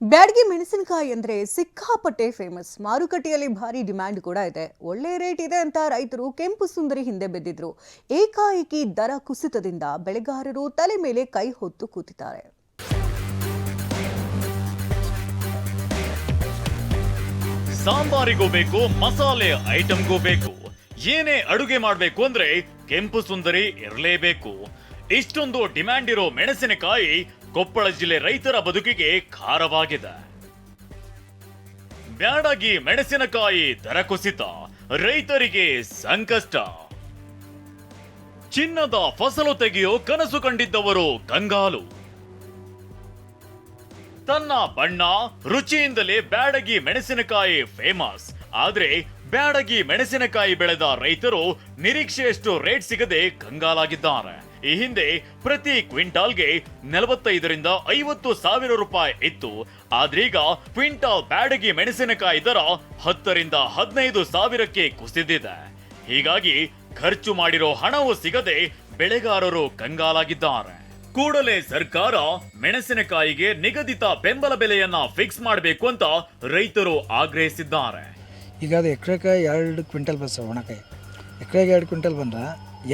ಬ್ಯಾಡಗಿ ಮೆಣಸಿನಕಾಯಿ ಅಂದರೆ ಸಿಕ್ಕಾಪಟ್ಟೆ ಫೇಮಸ್ ಮಾರುಕಟ್ಟೆಯಲ್ಲಿ ಭಾರಿ ಡಿಮ್ಯಾಂಡ್ ಕೂಡ ಇದೆ. ಒಳ್ಳೆ ರೇಟ್ ಇದೆ ಅಂತ ರೈತರು ಕೆಂಪು ಸುಂದರಿ ಹಿಂದೆ ಬಿದ್ದಿದ್ರು. ಏಕಾಏಕಿ ದರ ಕುಸಿತದಿಂದ ಬೆಳೆಗಾರರು ತಲೆ ಮೇಲೆ ಕೈ ಹೊತ್ತು ಕೂತಿದ್ದಾರೆ. ಸಾಂಬಾರಿಗೂ ಬೇಕು, ಮಸಾಲೆ ಐಟಮ್ಗೂ ಬೇಕು. ಏನೇ ಅಡುಗೆ ಮಾಡಬೇಕು ಅಂದ್ರೆ ಕೆಂಪು ಸುಂದರಿ ಇರಲೇಬೇಕು. ಇಷ್ಟೊಂದು ಡಿಮ್ಯಾಂಡ್ ಇರೋ ಮೆಣಸಿನಕಾಯಿ ಕೊಪ್ಪಳ ಜಿಲ್ಲೆ ರೈತರ ಬದುಕಿಗೆ ಖಾರವಾಗಿದೆ. ಬ್ಯಾಡಗಿ ಮೆಣಸಿನಕಾಯಿ ದರ ಕುಸಿತ, ರೈತರಿಗೆ ಸಂಕಷ್ಟ. ಚಿನ್ನದ ಫಸಲು ತೆಗೆಯೋ ಕನಸು ಕಂಡಿದ್ದವರು ಕಂಗಾಲು. ತನ್ನ ಬಣ್ಣ ರುಚಿಯಿಂದಲೇ ಬ್ಯಾಡಗಿ ಮೆಣಸಿನಕಾಯಿ ಫೇಮಸ್ ಆದ್ರೆ ಬ್ಯಾಡಗಿ ಮೆಣಸಿನಕಾಯಿ ಬೆಳೆದ ರೈತರು ನಿರೀಕ್ಷೆಯಷ್ಟು ರೇಟ್ ಸಿಗದೆ ಕಂಗಾಲಾಗಿದ್ದಾರೆ. ಈ ಹಿಂದೆ ಪ್ರತಿ ಕ್ವಿಂಟಾಲ್ಗೆ ನಲವತ್ತೈದರಿಂದ ಐವತ್ತು ಸಾವಿರ ರೂಪಾಯಿ ಇತ್ತು. ಆದ್ರೀಗ ಕ್ವಿಂಟಾಲ್ ಬ್ಯಾಡಗಿ ಮೆಣಸಿನಕಾಯಿ ದರ ಹತ್ತರಿಂದ ಹದಿನೈದು ಸಾವಿರಕ್ಕೆ ಕುಸಿದಿದೆ. ಹೀಗಾಗಿ ಖರ್ಚು ಮಾಡಿರೋ ಹಣವೂ ಸಿಗದೆ ಬೆಳೆಗಾರರು ಕಂಗಾಲಾಗಿದ್ದಾರೆ. ಕೂಡಲೇ ಸರ್ಕಾರ ಮೆಣಸಿನಕಾಯಿಗೆ ನಿಗದಿತ ಬೆಂಬಲ ಬೆಲೆಯನ್ನ ಫಿಕ್ಸ್ ಮಾಡಬೇಕು ಅಂತ ರೈತರು ಆಗ್ರಹಿಸಿದ್ದಾರೆ. ಈಗ ಅದು ಎಕ್ರೆಗೆ ಎರಡು ಕ್ವಿಂಟಲ್ ಬರ್ತದೆ ಒಣಕಾಯಿ ಎಕ್ರೆಗೆ ಎರಡು ಕ್ವಿಂಟಲ್ ಬಂದ್ರೆ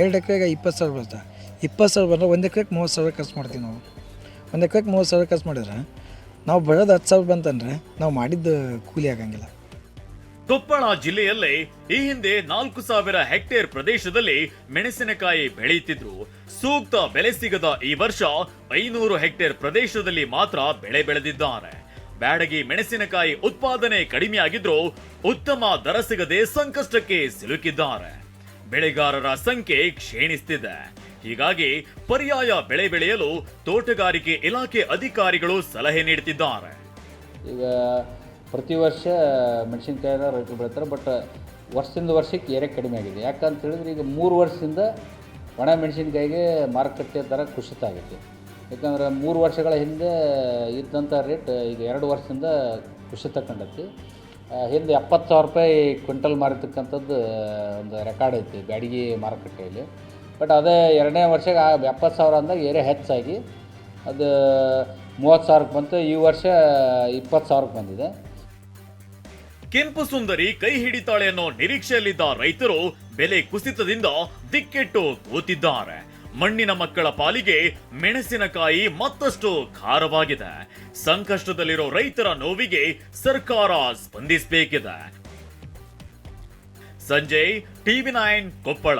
ಎರಡು ಎಕ್ರೆಗೆ ಇಪ್ಪತ್ತು ಸಾವಿರ ಬರ್ತದೆ ಇಪ್ಪತ್ತು ಸಾವಿರ ಬಂದ್ರೆ ಒಂದು ಎಕ್ರೆಗೆ ಮೂವತ್ತು ಸಾವಿರ ಖರ್ಚು ಮಾಡ್ತೀವಿ ನಾವು. ಒಂದು ಎಕ್ರೆಗೆ ಮೂವತ್ತು ಸಾವಿರ ಖರ್ಚು ಮಾಡಿದ್ರೆ ನಾವು ಬೆಳೆದು ಹತ್ತು ಸಾವಿರ ಬಂತಂದ್ರೆ ನಾವು ಮಾಡಿದ್ದು ಕೂಲಿ ಆಗಂಗಿಲ್ಲ. ಕೊಪ್ಪಳ ಜಿಲ್ಲೆಯಲ್ಲಿ ಈ ಹಿಂದೆ ನಾಲ್ಕು ಸಾವಿರ ಹೆಕ್ಟೇರ್ ಪ್ರದೇಶದಲ್ಲಿ ಮೆಣಸಿನಕಾಯಿ ಬೆಳೆಯುತ್ತಿದ್ರು. ಸೂಕ್ತ ಬೆಲೆ ಸಿಗದ ಈ ವರ್ಷ ಐನೂರು ಹೆಕ್ಟೇರ್ ಪ್ರದೇಶದಲ್ಲಿ ಮಾತ್ರ ಬೆಳೆ ಬೆಳೆದಿದ್ದಾರೆ. ಬ್ಯಾಡಗಿ ಮೆಣಸಿನಕಾಯಿ ಉತ್ಪಾದನೆ ಕಡಿಮೆಯಾಗಿದ್ರೂ ಉತ್ತಮ ದರ ಸಿಗದೆ ಸಂಕಷ್ಟಕ್ಕೆ ಸಿಲುಕಿದ್ದಾರೆ. ಬೆಳೆಗಾರರ ಸಂಖ್ಯೆ ಕ್ಷೀಣಿಸುತ್ತಿದೆ ಹೀಗಾಗಿ ಪರ್ಯಾಯ ಬೆಳೆ ಬೆಳೆಯಲು ತೋಟಗಾರಿಕೆ ಇಲಾಖೆ ಅಧಿಕಾರಿಗಳು ಸಲಹೆ ನೀಡುತ್ತಿದ್ದಾರೆ. ಈಗ ಪ್ರತಿ ವರ್ಷ ಮೆಣಸಿನ್ಕಾಯಿನ ರೈತರು ಬೆಳಿತಾರೆ, ಬಟ್ ವರ್ಷದಿಂದ ವರ್ಷಕ್ಕೆ ಏರೆ ಕಡಿಮೆ ಆಗಿದೆ. ಯಾಕಂತ ಹೇಳಿದ್ರೆ ಈಗ ಮೂರು ವರ್ಷದಿಂದ ಒಣ ಮೆಣಸಿನ್ಕಾಯಿಗೆ ಮಾರುಕಟ್ಟೆ ದರ ಕುಸಿತ ಆಗೈತೆ ಯಾಕಂದ್ರೆ ಮೂರು ವರ್ಷಗಳ ಹಿಂದೆ ಇದ್ದಂಥ ರೇಟ್ ಈಗ ಎರಡು ವರ್ಷದಿಂದ ಕುಸಿತ ಕಂಡೈತಿ ಹಿಂದೆ ಎಪ್ಪತ್ತು ಸಾವಿರ ರೂಪಾಯಿ ಕ್ವಿಂಟಲ್ ಮಾರಿರ್ತಕ್ಕಂಥದ್ದು ಒಂದು ರೆಕಾರ್ಡ್ ಐತಿ ಬ್ಯಾಡಗಿ ಮಾರುಕಟ್ಟೆಯಲ್ಲಿ. ಬಟ್ ಅದೇ ಎರಡನೇ ವರ್ಷಕ್ಕೆ ಆ ಎಪ್ಪತ್ತು ಸಾವಿರ ಅಂದಾಗ ಏರೆ ಹೆಚ್ಚಾಗಿ. ಅದು ಮೂವತ್ತು ಸಾವಿರಕ್ಕೆ ಬಂತು, ಈ ವರ್ಷ ಇಪ್ಪತ್ತು ಸಾವಿರಕ್ಕೆ ಬಂದಿದೆ. ಕೆಂಪು ಸುಂದರಿ ಕೈ ಹಿಡಿತಾಳೆ ಅನ್ನೋ ನಿರೀಕ್ಷೆಯಲ್ಲಿದ್ದ ರೈತರು ಬೆಲೆ ಕುಸಿತದಿಂದ ದಿಕ್ಕೆಟ್ಟು ಕೂತಿದ್ದಾರೆ ಮಣ್ಣಿನ ಮಕ್ಕಳ ಪಾಲಿಗೆ ಮೆಣಸಿನಕಾಯಿ ಮತ್ತಷ್ಟು ಖಾರವಾಗಿದೆ. ಸಂಕಷ್ಟದಲ್ಲಿರೋ ರೈತರ ನೋವಿಗೆ ಸರ್ಕಾರ ಸ್ಪಂದಿಸಬೇಕಿದೆ. Sanjay, TV nine Koppal.